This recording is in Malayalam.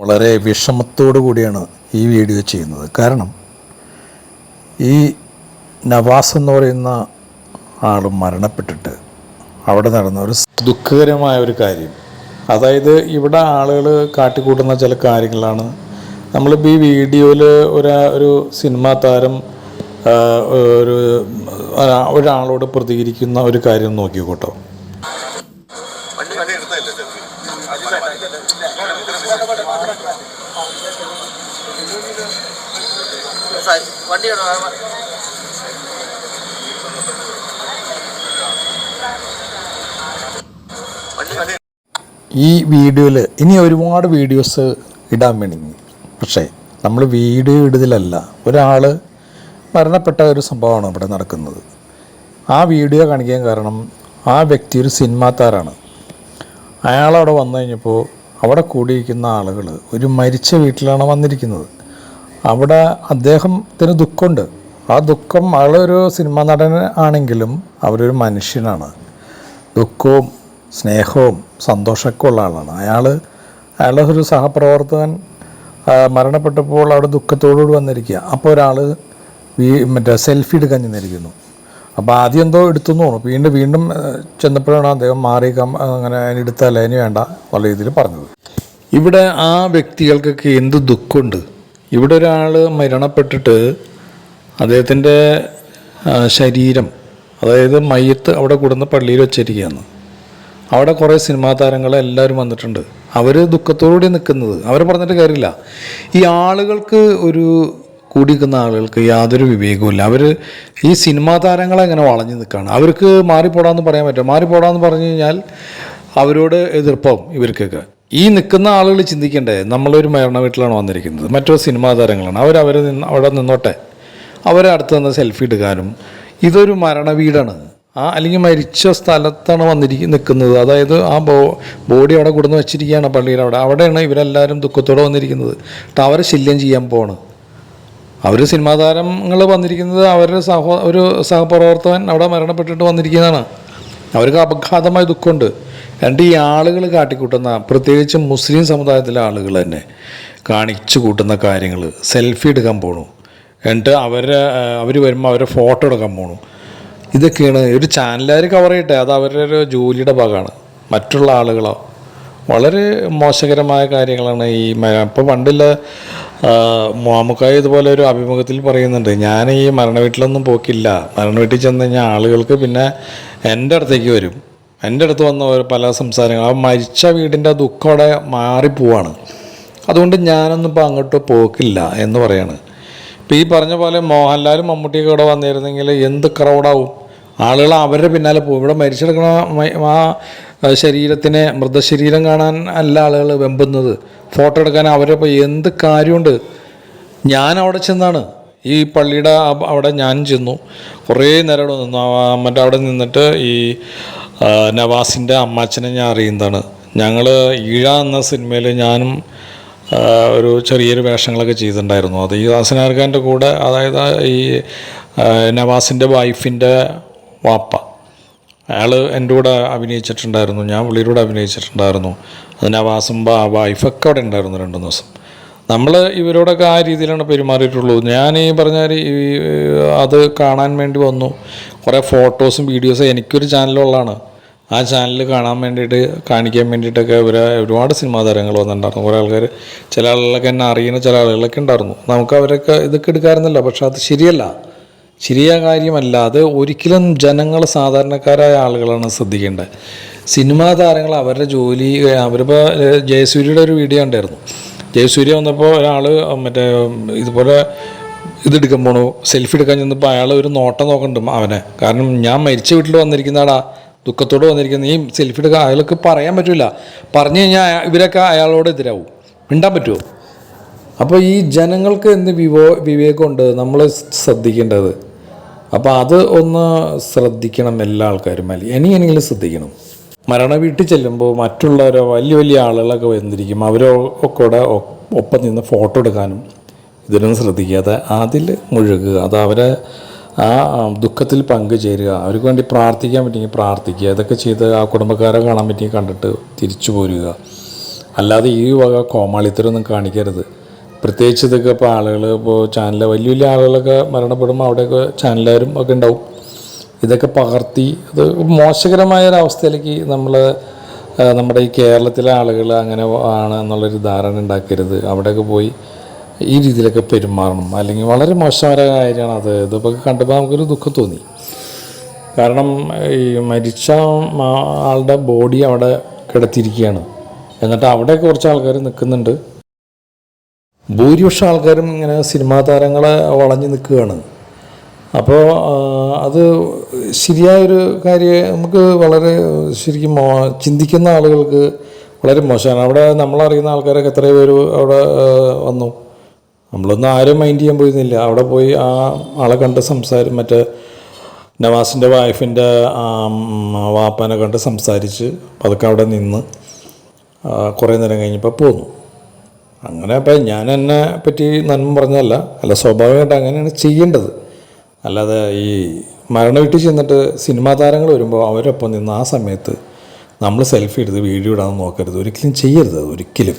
വളരെ വിഷമത്തോടു കൂടിയാണ് ഈ വീഡിയോ ചെയ്യുന്നത്. കാരണം ഈ നവാസ് എന്ന് പറയുന്ന ആൾ മരണപ്പെട്ടിട്ട് അവിടെ നടന്ന ഒരു ദുഃഖകരമായ ഒരു കാര്യം. അതായത് ഇവിടെ ആളുകൾ കാട്ടിക്കൂട്ടുന്ന ചില കാര്യങ്ങളാണ്. നമ്മളിപ്പോൾ ഈ വീഡിയോയിൽ ഒരു ഒരു സിനിമാ താരം ഒരു ഒരാ- ഒരാളോട് പ്രതികരിക്കുന്ന ഒരു കാര്യം നോക്കിക്കോട്ടോ. വണ്ടി ഈ വീഡിയോയിൽ ഇനി ഒരുപാട് വീഡിയോസ് ഇടാൻ വേണ്ടി. പക്ഷേ നമ്മൾ വീഡിയോ ഇടുതലല്ല ഒരാൾ മരണപ്പെട്ട ഒരു സംഭവമാണ് ഇവിടെ നടക്കുന്നത്. ആ വീഡിയോ കാണിക്കാൻ കാരണം ആ വ്യക്തി ഒരു സിനിമാ താരാണ് അയാളവിടെ വന്നു കഴിഞ്ഞപ്പോൾ അവിടെ കൂടിയിരിക്കുന്ന ആളുകൾ ഒരു മരിച്ച വീട്ടിലാണ് വന്നിരിക്കുന്നത്. അവിടെ അദ്ദേഹത്തിന് ദുഃഖമുണ്ട്. ആ ദുഃഖം അയാളൊരു സിനിമാ നടൻ ആണെങ്കിലും അവരൊരു മനുഷ്യനാണ്. ദുഃഖവും സ്നേഹവും സന്തോഷമൊക്കെ ഉള്ള ആളാണ്. അയാൾ അയാളെ ഒരു സഹപ്രവർത്തകൻ മരണപ്പെട്ടപ്പോൾ അവിടെ ദുഃഖത്തോടുകൂടി വന്നിരിക്കുക. അപ്പോൾ ഒരാൾ വീ മറ്റേ സെൽഫി എടുക്കാൻ ചെന്നിരിക്കുന്നു. അപ്പോൾ ആദ്യം എന്തോ എടുത്തു തോന്നുന്നു. വീണ്ടും വീണ്ടും ചെന്നപ്പോഴാണ് അദ്ദേഹം മാറി അങ്ങനെ അങ്ങനെ അതിന് വേണ്ട എന്നുള്ള രീതിയിൽ പറഞ്ഞത്. ഇവിടെ ആ വ്യക്തികൾക്കൊക്കെ എന്ത് ദുഃഖമുണ്ട്? ഇവിടെ ഒരാൾ മരണപ്പെട്ടിട്ട് അദ്ദേഹത്തിന്റെ ശരീരം അതായത് മയ്യത്ത് അവിടെ കൂടുന്ന പള്ളിയിൽ വെച്ചിരിക്കുകയാണ്. അവിടെ കുറേ സിനിമാ താരങ്ങൾ എല്ലാവരും വന്നിട്ടുണ്ട്. അവർ ദുഃഖത്തോടുകൂടി നിൽക്കുന്നത്. അവർ പറഞ്ഞിട്ട് കാര്യമില്ല. ഈ ആളുകൾക്ക് ഒരു കൂടിക്കുന്ന ആളുകൾക്ക് യാതൊരു വിവേകവുമില്ല അവർ ഈ സിനിമാ താരങ്ങളെ അങ്ങനെ വളഞ്ഞു നിൽക്കുകയാണ്. അവർക്ക് മാറിപ്പോടാന്ന് പറയാൻ പറ്റും മാറിപ്പോടാന്ന് പറഞ്ഞു കഴിഞ്ഞാൽ അവരോട് എതിർപ്പാവും ഇവർക്കൊക്കെ. ഈ നിൽക്കുന്ന ആളുകൾ ചിന്തിക്കേണ്ടേ നമ്മളൊരു മരണ വീട്ടിലാണ് വന്നിരിക്കുന്നത്. മറ്റോ സിനിമാ താരങ്ങളാണ്. അവർ നിന്ന് അവിടെ നിന്നോട്ടെ. അവരെ അടുത്ത് നിന്ന് സെൽഫി എടുക്കാനും ഇതൊരു മരണ വീടാണ്. ആ അല്ലെങ്കിൽ മരിച്ച സ്ഥലത്താണ് വന്നിരിക്കും നിൽക്കുന്നത്. അതായത് ആ ബോ ബോഡി അവിടെ കൊടുന്ന് വെച്ചിരിക്കുകയാണ് പള്ളിയിൽ അവിടെ. അവിടെയാണ് ഇവരെല്ലാവരും ദുഃഖത്തോടെ വന്നിരിക്കുന്നത്. എന്നിട്ട് അവരെ ശല്യം ചെയ്യാൻ പോണ്. അവർ സിനിമാ താരങ്ങൾ വന്നിരിക്കുന്നത് അവരുടെ സഹോ ഒരു സഹപ്രവർത്തകൻ അവിടെ മരണപ്പെട്ടിട്ട് വന്നിരിക്കുന്നതാണ്. അവർക്ക് അപഘാതമായ ദുഃഖമുണ്ട്. രണ്ട് ഈ ആളുകൾ കാട്ടിക്കൂട്ടുന്ന പ്രത്യേകിച്ച് മുസ്ലിം സമുദായത്തിലെ ആളുകൾ തന്നെ കാണിച്ചു കൂട്ടുന്ന കാര്യങ്ങൾ സെൽഫി എടുക്കാൻ പോണു. എന്നിട്ട് അവരെ അവർ വരുമ്പോൾ അവരെ ഫോട്ടോ എടുക്കാൻ പോണു. ഇതൊക്കെയാണ്. ഒരു ചാനലുകാർ കവർ ചെയ്യട്ടെ അത് അവരുടെ ഒരു ജോലിയുടെ ഭാഗമാണ്. മറ്റുള്ള ആളുകളോ. വളരെ മോശകരമായ കാര്യങ്ങളാണ് ഈ ഇപ്പോൾ പണ്ടില്ല മാമുക്കായ ഇതുപോലെ ഒരു അഭിമുഖത്തിൽ പറയുന്നുണ്ട് ഞാൻ ഈ മരണ വീട്ടിലൊന്നും പോക്കില്ല. മരണവീട്ടിൽ ചെന്ന് കഴിഞ്ഞാൽ ആളുകൾക്ക് പിന്നെ എന്റെ അടുത്തേക്ക് വരും. എന്റെ അടുത്ത് വന്ന പല സംസാരങ്ങൾ. ആ മരിച്ച വീടിന്റെ ദുഃഖം അവിടെ മാറിപ്പോവാണ് അതുകൊണ്ട് ഞാനൊന്നും ഇപ്പോൾ അങ്ങോട്ട് പോക്കില്ല എന്ന് പറയാണ്. ഇപ്പോൾ ഈ പറഞ്ഞ പോലെ മോഹൻലാലും മമ്മൂട്ടിയൊക്കെ ഇവിടെ വന്നിരുന്നെങ്കിൽ എന്ത് ക്രൗഡാവും ആളുകൾ അവരുടെ പിന്നാലെ പോകും. ഇവിടെ മരിച്ചെടുക്കണ ആ ശരീരത്തിനെ മൃതശരീരം കാണാൻ അല്ല ആളുകൾ വെമ്പുന്നത്. ഫോട്ടോ എടുക്കാൻ അവരിപ്പോൾ എന്ത് കാര്യമുണ്ട്? ഞാൻ അവിടെ ചെന്നാണ്. ഈ പള്ളിയുടെ അവിടെ ഞാൻ ചെന്നു. കുറേ നേരം അവിടെ നിന്നു. മറ്റവിടെ നിന്നിട്ട് ഈ നവാസിന്റെ അമ്മാച്ചനെ ഞാൻ അറിയുന്നതാണ്. ഞങ്ങൾ ഈഴ എന്ന സിനിമയിൽ ഞാനും ഒരു ചെറിയൊരു വേഷങ്ങളൊക്കെ ചെയ്തിട്ടുണ്ടായിരുന്നു. അത് ഈ ദാസനാർ ഖാന്റെ കൂടെ അതായത് ഈ നവാസിന്റെ വൈഫിന്റെ വാപ്പ. അയാൾ എന്റെ കൂടെ അഭിനയിച്ചിട്ടുണ്ടായിരുന്നു. ഞാൻ പുള്ളിയുടെ അഭിനയിച്ചിട്ടുണ്ടായിരുന്നു. അത് നവാസും വൈഫൊക്കെ അവിടെ ഉണ്ടായിരുന്നു രണ്ട് ദിവസം. നമ്മൾ ഇവരോടൊക്കെ ആ രീതിയിലാണ് പെരുമാറിയിട്ടുള്ളൂ. ഞാൻ ഈ പറഞ്ഞ ഈ അത് കാണാൻ വേണ്ടി വന്നു. കുറേ ഫോട്ടോസും വീഡിയോസും എനിക്കൊരു ചാനലുള്ളതാണ് ആ ചാനൽ കാണാൻ വേണ്ടിയിട്ട് കാണിക്കാൻ വേണ്ടിയിട്ടൊക്കെ ഇവർ ഒരുപാട് സിനിമാ താരങ്ങൾ വന്നിട്ടുണ്ടായിരുന്നു. കുറേ ആൾക്കാർ ചില ആളുകളൊക്കെ എന്നെ അറിയുന്ന ചില ആളുകളൊക്കെ ഉണ്ടായിരുന്നു. നമുക്ക് അവരൊക്കെ ഇതൊക്കെ എടുക്കാറുന്നില്ല പക്ഷെ അത് ശരിയല്ല. ശരിയായ കാര്യമല്ല. അത് ഒരിക്കലും ജനങ്ങൾ സാധാരണക്കാരായ ആളുകളാണ് ശ്രദ്ധിക്കേണ്ടത്. സിനിമാ താരങ്ങൾ അവരുടെ ജോലി അവരിപ്പോൾ ജയസൂര്യയുടെ ഒരു വീഡിയോ ഉണ്ടായിരുന്നു ജയസൂര്യ വന്നപ്പോൾ ഒരാൾ മറ്റേ ഇതുപോലെ ഇതെടുക്കാൻ പോണു. സെൽഫി എടുക്കാൻ ചെന്നപ്പോൾ അയാൾ ഒരു നോട്ടം നോക്കണ്ടും അവനെ. കാരണം ഞാൻ മരിച്ച വീട്ടിൽ വന്നിരിക്കുന്നതാടാ. ദുഃഖത്തോട് വന്നിരിക്കുന്ന ഈ സെൽഫി എടുക്കാൻ അയാൾക്ക് പറയാൻ പറ്റില്ല പറഞ്ഞു കഴിഞ്ഞാൽ ഇവരൊക്കെ അയാളോട് എതിരാവും. മിണ്ടാൻ പറ്റുമോ അപ്പോൾ ഈ ജനങ്ങൾക്ക് എന്ത് വിവോ വിവേകമുണ്ട്? നമ്മൾ ശ്രദ്ധിക്കേണ്ടത്. അപ്പോൾ അത് ഒന്ന് ശ്രദ്ധിക്കണം എല്ലാ ആൾക്കാരും അല്ലെ ഇനിയെങ്കിലും ശ്രദ്ധിക്കണം. മരണ വീട്ടിൽ ചെല്ലുമ്പോൾ മറ്റുള്ളവരോ വലിയ വലിയ ആളുകളൊക്കെ വന്നിരിക്കും. അവരോ കൂടെ ഒപ്പം നിന്ന് ഫോട്ടോ എടുക്കാനും ഇതിനൊന്നും ശ്രദ്ധിക്കാതെ അതിൽ മുഴുകുക. അത് അവരെ ആ ദുഃഖത്തിൽ പങ്കുചേരുക. അവർക്ക് വേണ്ടി പ്രാർത്ഥിക്കാൻ പറ്റിയെങ്കിൽ പ്രാർത്ഥിക്കുക. ഇതൊക്കെ ചെയ്ത് ആ കുടുംബക്കാരെ കാണാൻ പറ്റിയെങ്കിൽ കണ്ടിട്ട് തിരിച്ചു പോരുക. അല്ലാതെ ഈ വക കോമാളിത്തരൊന്നും കാണിക്കരുത്. പ്രത്യേകിച്ച് ഇതൊക്കെ ഇപ്പോൾ ആളുകൾ ഇപ്പോൾ ചാനൽ വലിയ വലിയ ആളുകളൊക്കെ മരണപ്പെടുമ്പോൾ അവിടെയൊക്കെ ചാനലുകാരും ഒക്കെ ഉണ്ടാവും. ഇതൊക്കെ പകർത്തി അത് മോശകരമായ ഒരവസ്ഥയിലേക്ക് നമ്മൾ നമ്മുടെ ഈ കേരളത്തിലെ ആളുകൾ അങ്ങനെ ആണ് എന്നുള്ളൊരു ധാരണ ഉണ്ടാക്കരുത്. അവിടെയൊക്കെ പോയി ഈ രീതിയിലൊക്കെ പെരുമാറണം. അല്ലെങ്കിൽ വളരെ മോശമായ കാര്യമാണ് അത്. ഇതൊക്കെ കണ്ടപ്പോൾ നമുക്കൊരു ദുഃഖം തോന്നി. കാരണം ഈ മരിച്ച ആളുടെ ബോഡി അവിടെ കിടത്തിയിരിക്കുകയാണ്. എന്നിട്ട് അവിടെ കുറച്ച് ആൾക്കാർ നിൽക്കുന്നുണ്ട്. ഭൂരിപക്ഷം ആൾക്കാരും ഇങ്ങനെ സിനിമാ താരങ്ങളെ വളഞ്ഞു നിൽക്കുകയാണ്. അപ്പോൾ അത് ശരിയായൊരു കാര്യം നമുക്ക് വളരെ ശരിക്കും മോ ചിന്തിക്കുന്ന ആളുകൾക്ക് വളരെ മോശമാണ്. അവിടെ നമ്മളറിയുന്ന ആൾക്കാരൊക്കെ എത്ര പേര് അവിടെ വന്നു. നമ്മളൊന്നും ആരും മൈൻഡ് ചെയ്യാൻ പോയിരുന്നില്ല. അവിടെ പോയി ആ ആളെ കണ്ട് സംസാരം മറ്റേ നവാസിന്റെ വൈഫിന്റെ വാപ്പാനെ കണ്ട് സംസാരിച്ച് പതുക്കെ അവിടെ നിന്ന് കുറേ നേരം കഴിഞ്ഞപ്പോൾ പോന്നു. അങ്ങനെ അപ്പം ഞാൻ എന്നെ പറ്റി നന്മ പറഞ്ഞതല്ല അല്ല സ്വാഭാവികമായിട്ട് അങ്ങനെയാണ് ചെയ്യേണ്ടത്. അല്ലാതെ ഈ മരണ വീട്ടിൽ ചെന്നിട്ട് സിനിമാ താരങ്ങൾ വരുമ്പോൾ അവരൊപ്പം നിന്ന് ആ സമയത്ത് നമ്മൾ സെൽഫി എടുത്ത് വീഡിയോ ഇടാൻ നോക്കരുത്. ഒരിക്കലും ചെയ്യരുത് ഒരിക്കലും.